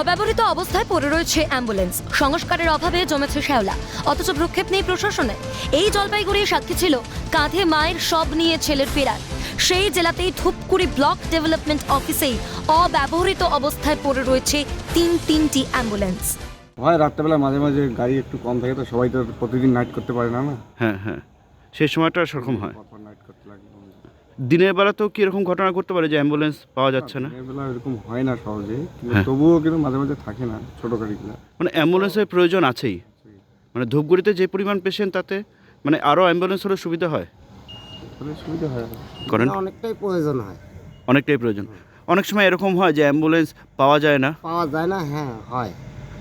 অব্যবহৃত অবস্থায় পড়ে রয়েছে অ্যাম্বুলেন্স। সংস্কারের অভাবে জমেছে শ্যাওলা। অথচ ভ্রুক্ষেপ নেই প্রশাসনে। এই জলপাইগুড়ি সাক্ষী ছিল কাঁধে মায়ের সব নিয়ে ছেলের ফেরার। সেই জেলাতেই ধূপগুড়ি ব্লক ডেভেলপমেন্ট অফিসেই অব্যবহৃত অবস্থায় পড়ে রয়েছে তিন তিনটি অ্যাম্বুলেন্স। হয় রাত্রেবেলা মাঝে মাঝে গাড়ি একটু কম থাকে তো সবাই তো প্রতিদিন নাইট করতে পারে না না? হ্যাঁ হ্যাঁ। সেই সময়টা সেরকম হয়। নাইট করতে লাগে। দিনের বেলাতেও কি এরকম ঘটনা ঘটতে পারে যে অ্যাম্বুলেন্স পাওয়া যাচ্ছে না? বেলা এরকম হয় না সহজে কিন্তু হ্যাঁ। তবুও কিন্তু মাঝে মাঝে থাকে না ছোটো গাড়িগুলো মানে অ্যাম্বুলেন্সের প্রয়োজন আছেই। মানে ধূপগুড়িতে যে পরিমাণ পেশেন্ট তাতে মানে আরও অ্যাম্বুলেন্স হলে সুবিধা হয়? সুবিধা হয়। করেন। না, অনেকটাই প্রয়োজন হয়। অনেকটাই প্রয়োজন। অনেক সময় এরকম হয় যে অ্যাম্বুলেন্স পাওয়া যায় না? পাওয়া যায় না হ্যাঁ হয়।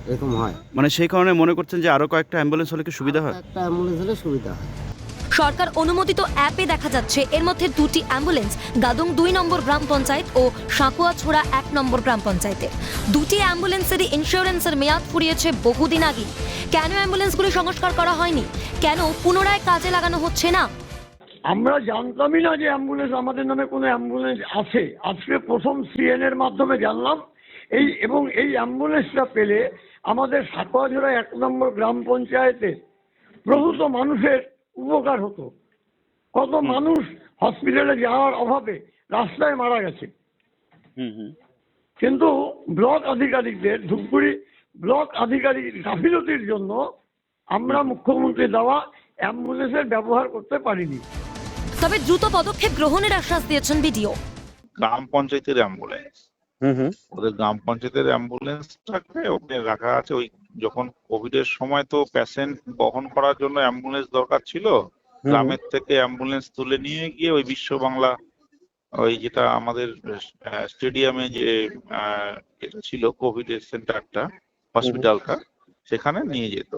এরকম হয়। মানে সেই কারণে মনে করছেন যে আরও কয়েকটা অ্যাম্বুলেন্স হলে কি সুবিধা হয়? একটা অ্যাম্বুলেন্স হলে সুবিধা হয়। সরকার অনুমোদিত অ্যাপে দেখা যাচ্ছে, এর মধ্যে দুটি অ্যাম্বুলেন্স, গাদং দুই নম্বর গ্রাম পঞ্চায়েত ও সাঁকুয়াছোড়া এক নম্বর গ্রাম পঞ্চায়েতে। দুটি অ্যাম্বুলেন্সেরই ইন্স্যুরেন্সের মেয়াদ ফুরিয়েছে বহুদিন আগে কেন অ্যাম্বুলেন্সগুলি সংস্কার করা হয়নি? কেন পুনরায় কাজে লাগানো হচ্ছে না? আমরা জানতামই না যে অ্যাম্বুলেন্স, আমাদের নামে কোনো অ্যাম্বুলেন্স আছে। আজকে প্রথম সিএন এর মাধ্যমে জানলাম। এই এবং এই অ্যাম্বুলেন্সটা পেলে আমাদের সাকুয়াঝোড়া এক নম্বর গ্রাম পঞ্চায়েতে প্রভূত মানুষের উপকার হতো। কত মানুষ হসপিটালে যাওয়ার অভাবে রাস্তায় মারা গেছে। কিন্তু ব্লক আধিকারিকদের ধূপগুড়ি ব্লক আধিকারিক গাফিলতির জন্য আমরা মুখ্যমন্ত্রী দেওয়া অ্যাম্বুলেন্সের ব্যবহার করতে পারিনি। তবে দ্রুত পদক্ষেপ গ্রহণের আশ্বাস দিয়েছেন বিডিও। গ্রাম পঞ্চায়েতের অ্যাম্বুলেন্স। হুম হুম। ওদের গ্রাম পঞ্চায়েতের অ্যাম্বুলেন্সটাকে ওখানে রাখা আছে ওই যখন কোভিড এর সময় তো প্যাসেন্ট বহন করার জন্য অ্যাম্বুলেন্স দরকার ছিল গ্রামের থেকে অ্যাম্বুলেন্স তুলে নিয়ে গিয়ে ওই বিশ্ব বাংলা ওই যেটা আমাদের স্টেডিয়ামে যে এটা ছিল কোভিড এর সেন্টারটা হসপিটালটা সেখানে নিয়ে যেত।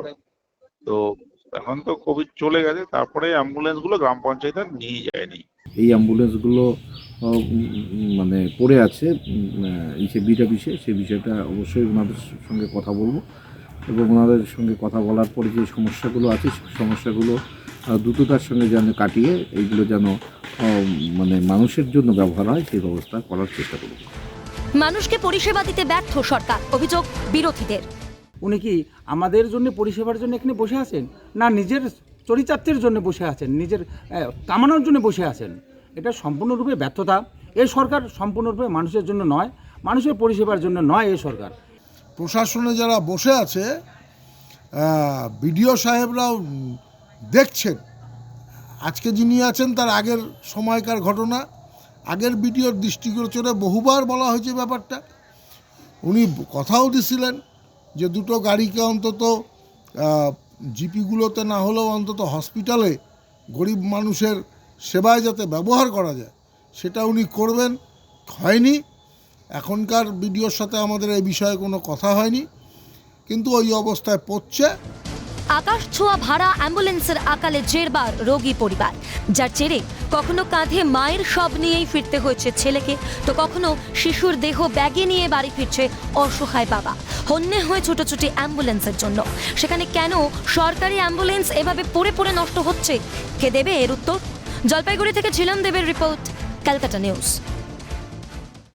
তো এখন তো কোভিড চলে গেছে তারপরে অ্যাম্বুলেন্সগুলো গ্রাম পঞ্চায়েত আর নিয়ে যায়নি। এই উম, উম, মানে পড়ে আছে ইসে বিটা বিষয়ে সেই বিষয়টা অবশ্যই ওনাদের সঙ্গে কথা বলব। এবং ওনাদের সঙ্গে কথা বলার পরে যে সমস্যাগুলো আছে সেই সমস্যাগুলো দ্রুততার সঙ্গে যেন কাটিয়ে এইগুলো যেন মানে মানুষের জন্য ব্যবহার হয় সেই ব্যবস্থা করার চেষ্টা করব। মানুষকে পরিষেবা দিতে ব্যর্থ সরকার। অভিযোগ বিরোধীদের। উনি কি আমাদের জন্য পরিষেবার জন্য এখানে বসে আছেন? না নিজের চরিতার্থের জন্য বসে আছেন? নিজের কামানোর জন্য বসে আছেন? এটা সম্পূর্ণরূপে ব্যর্থতা। এই সরকার সম্পূর্ণরূপে মানুষের জন্য নয় মানুষের পরিষেবার জন্য নয় এই সরকার। প্রশাসনে যারা বসে আছে বিডিও সাহেবরাও দেখছেন। আজকে যিনি আছেন, তার আগের সময়কার ঘটনা, আগের বিডিওর দৃষ্টিগোচরে বহুবার বলা হয়েছে ব্যাপারটা। উনি কথাও দিছিলেন যে দুটো গাড়িকে অন্তত জিপিগুলোতে না হলেও অন্তত হসপিটালে গরিব মানুষের সেবায় যাতে ব্যবহার করা যায়, সেটা উনি করবেন। হয়নি। এখনকার বিডিওর সাথে আমাদের এই বিষয়ে কোনো কথা হয়নি, কিন্তু ওই অবস্থায় পড়ছে। আকাশ ছোঁয়া ভাড়া অ্যাম্বুলেন্সের আকালে জেরবার রোগী পরিবার। যার জেরে কখনো কাঁধে মায়ের সব নিয়েই ফিরতে হয়েছে ছেলেকে, তো কখনো শিশুর দেহ ব্যাগে নিয়ে বাড়ি ফিরছে অসহায় বাবা। হন্যে হয়ে ছোটাছুটি অ্যাম্বুলেন্সের জন্য। সেখানে কেন সরকারি অ্যাম্বুলেন্স এভাবে পড়ে পড়ে নষ্ট হচ্ছে, কে দেবে এর উত্তর? জলপাইগুড়ি থেকে ঝিলম দেবের রিপোর্ট, ক্যালকাটা নিউজ।